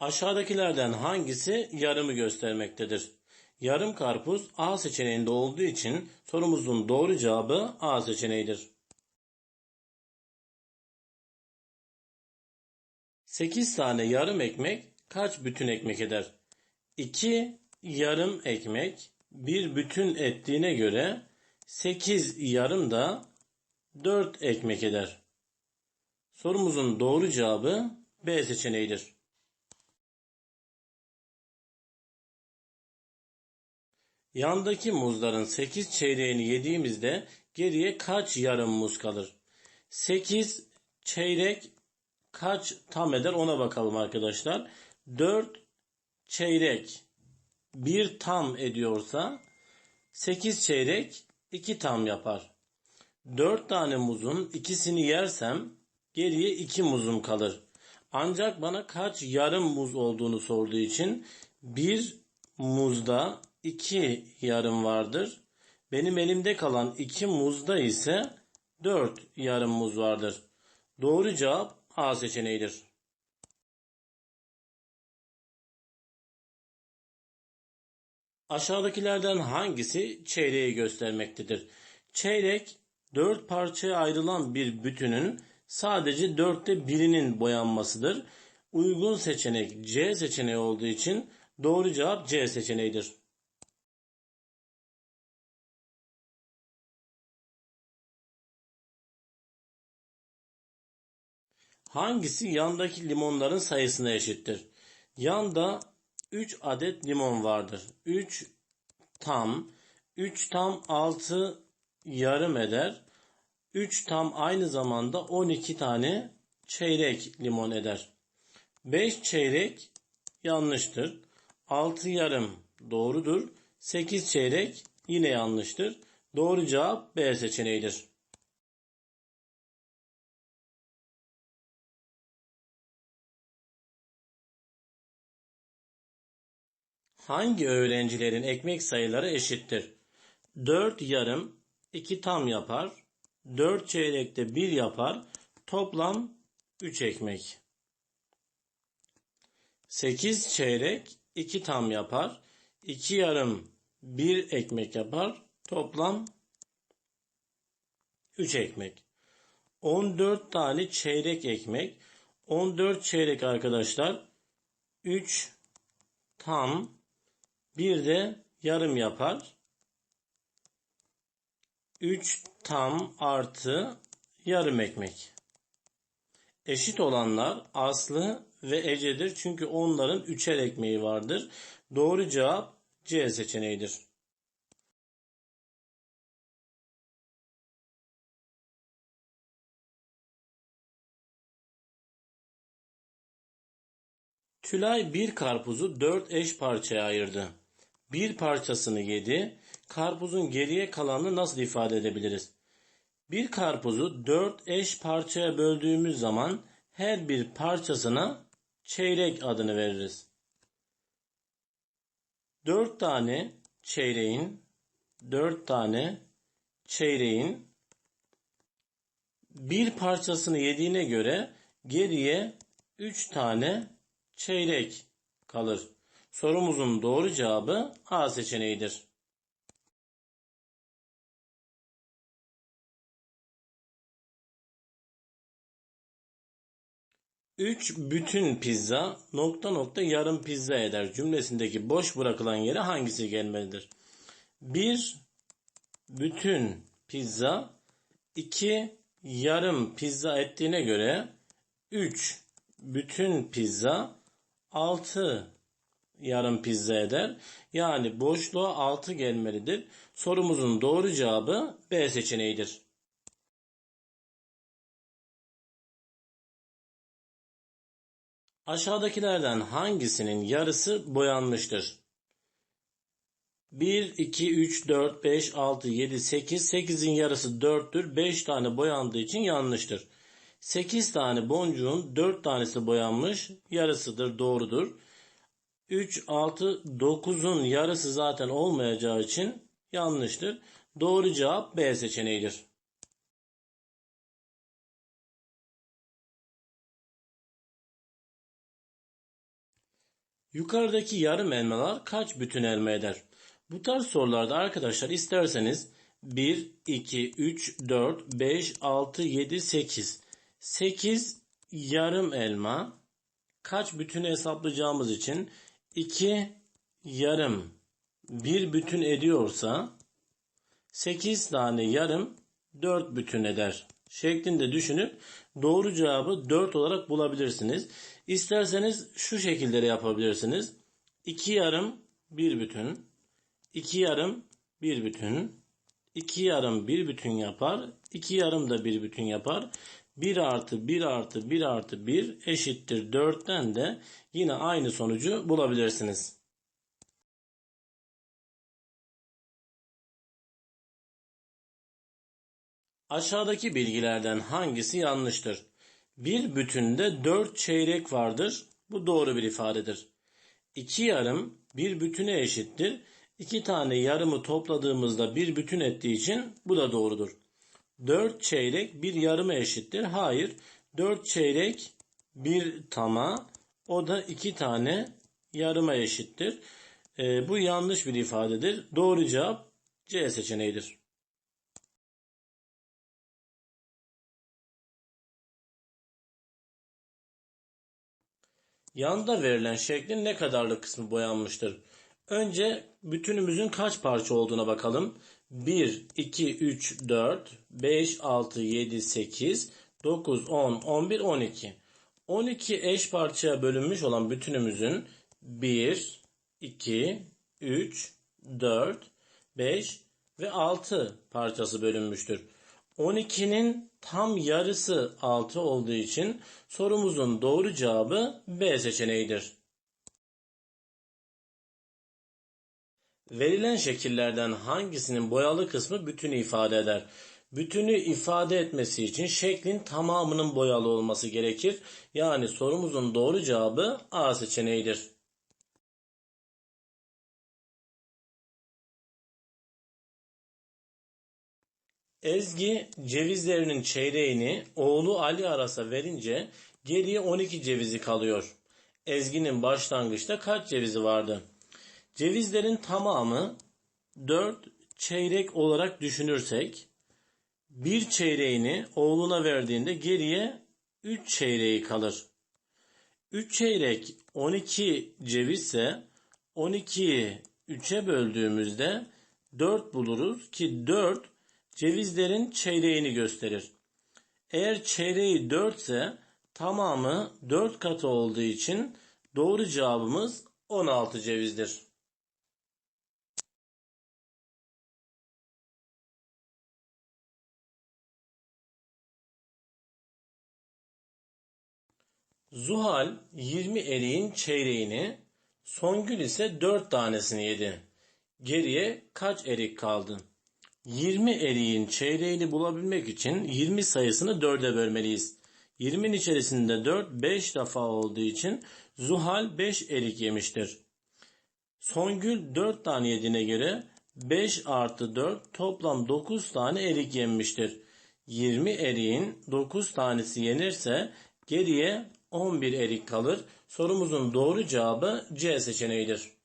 Aşağıdakilerden hangisi yarımı göstermektedir? Yarım karpuz A seçeneğinde olduğu için sorumuzun doğru cevabı A seçeneğidir. 8 tane yarım ekmek kaç bütün ekmek eder? 2 yarım ekmek bir bütün ettiğine göre 8 yarım da 4 ekmek eder. Sorumuzun doğru cevabı B seçeneğidir. Yandaki muzların 8 çeyreğini yediğimizde geriye kaç yarım muz kalır? 8 çeyrek kaç tam eder ona bakalım arkadaşlar. 4 çeyrek 1 tam ediyorsa 8 çeyrek 2 tam yapar. 4 tane muzun ikisini yersem geriye 2 muzum kalır. Ancak bana kaç yarım muz olduğunu sorduğu için bir muzda 2 yarım vardır. Benim elimde kalan 2 muzda ise 4 yarım muz vardır. Doğru cevap A seçeneğidir. Aşağıdakilerden hangisi çeyreği göstermektedir? Çeyrek dört parçaya ayrılan bir bütünün sadece dörtte birinin boyanmasıdır. Uygun seçenek C seçeneği olduğu için doğru cevap C seçeneğidir. Hangisi yandaki limonların sayısına eşittir? Yanda 3 adet limon vardır. 3 tam, 3 tam 6 yarım eder. 3 tam aynı zamanda 12 tane çeyrek limon eder. 5 çeyrek yanlıştır. 6 yarım doğrudur. 8 çeyrek yine yanlıştır. Doğru cevap B seçeneğidir. Hangi öğrencilerin ekmek sayıları eşittir? 4 yarım 2 tam yapar. 4 çeyrekte 1 yapar. Toplam 3 ekmek. 8 çeyrek 2 tam yapar. 2 yarım 1 ekmek yapar. Toplam 3 ekmek. 14 tane çeyrek ekmek. 14 çeyrek arkadaşlar 3 tam bir de yarım yapar. 3 tam artı yarım ekmek. Eşit olanlar Aslı ve Ece'dir. Çünkü onların üçer ekmeği vardır. Doğru cevap C seçeneğidir. Tülay bir karpuzu dört eş parçaya ayırdı. Bir parçasını yedi. Karpuzun geriye kalanını nasıl ifade edebiliriz? Bir karpuzu dört eş parçaya böldüğümüz zaman her bir parçasına çeyrek adını veririz. Dört tane çeyreğin, dört tane çeyreğin bir parçasını yediğine göre geriye üç tane çeyrek kalır. Sorumuzun doğru cevabı A seçeneğidir. Üç bütün pizza nokta nokta yarım pizza eder cümlesindeki boş bırakılan yere hangisi gelmelidir? Bir bütün pizza iki yarım pizza ettiğine göre üç bütün pizza altı yarım pizza eder. Yani boşluğa 6 gelmelidir. Sorumuzun doğru cevabı B seçeneğidir. Aşağıdakilerden hangisinin yarısı boyanmıştır? 1, 2, 3, 4, 5, 6, 7, 8. 8'in yarısı 4'tür. 5 tane boyandığı için yanlıştır. 8 tane boncuğun 4 tanesi boyanmış. Yarısıdır, doğrudur. 3, 6, 9'un yarısı zaten olmayacağı için yanlıştır. Doğru cevap B seçeneğidir. Yukarıdaki yarım elmalar kaç bütün elma eder? Bu tarz sorularda arkadaşlar isterseniz 1, 2, 3, 4, 5, 6, 7, 8. 8 yarım elma kaç bütünü hesaplayacağımız için 2 yarım bir bütün ediyorsa 8 tane yarım 4 bütün eder şeklinde düşünüp doğru cevabı 4 olarak bulabilirsiniz. İsterseniz şu şekilde de yapabilirsiniz. 2 yarım 1 bütün, 2 yarım 1 bütün, 2 yarım 1 bütün yapar, 2 yarım da 1 bütün yapar. 1 artı 1 artı 1 artı 1 eşittir 4'ten de yine aynı sonucu bulabilirsiniz. Aşağıdaki bilgilerden hangisi yanlıştır? Bir bütünde dört çeyrek vardır. Bu doğru bir ifadedir. İki yarım bir bütüne eşittir. İki tane yarımı topladığımızda bir bütün ettiği için bu da doğrudur. Dört çeyrek bir yarıma eşittir. Hayır. Dört çeyrek bir tama o da iki tane yarıma eşittir. Ee, bu yanlış bir ifadedir. Doğru cevap C seçeneğidir. Yanda verilen şeklin ne kadarlık kısmı boyanmıştır? Önce bütünümüzün kaç parça olduğuna bakalım. 1, 2, 3, 4, 5, 6, 7, 8, 9, 10, 11, 12. 12 eş parçaya bölünmüş olan bütünümüzün 1, 2, 3, 4, 5 ve 6 parçası bölünmüştür. 12'nin tam yarısı 6 olduğu için sorumuzun doğru cevabı B seçeneğidir. Verilen şekillerden hangisinin boyalı kısmı bütünü ifade eder? Bütünü ifade etmesi için şeklin tamamının boyalı olması gerekir. Yani sorumuzun doğru cevabı A seçeneğidir. Ezgi cevizlerinin çeyreğini oğlu Ali Aras'a verince geriye 12 cevizi kalıyor. Ezgi'nin başlangıçta kaç cevizi vardı? Cevizlerin tamamı 4 çeyrek olarak düşünürsek bir çeyreğini oğluna verdiğinde geriye 3 çeyreği kalır. 3 çeyrek 12 cevizse 12'yi 3'e böldüğümüzde 4 buluruz ki 4 cevizlerin çeyreğini gösterir. Eğer çeyreği 4 ise tamamı 4 katı olduğu için doğru cevabımız 16 cevizdir. Zuhal 20 eriğin çeyreğini, Songül ise 4 tanesini yedi. Geriye kaç erik kaldı? 20 eriğin çeyreğini bulabilmek için 20 sayısını 4'e bölmeliyiz. 20'nin içerisinde 4 5 defa olduğu için Zuhal 5 erik yemiştir. Songül 4 tane yediğine göre 5 artı 4 toplam 9 tane erik yenmiştir. 20 eriğin 9 tanesi yenirse geriye 11 erik kalır. Sorumuzun doğru cevabı C seçeneğidir.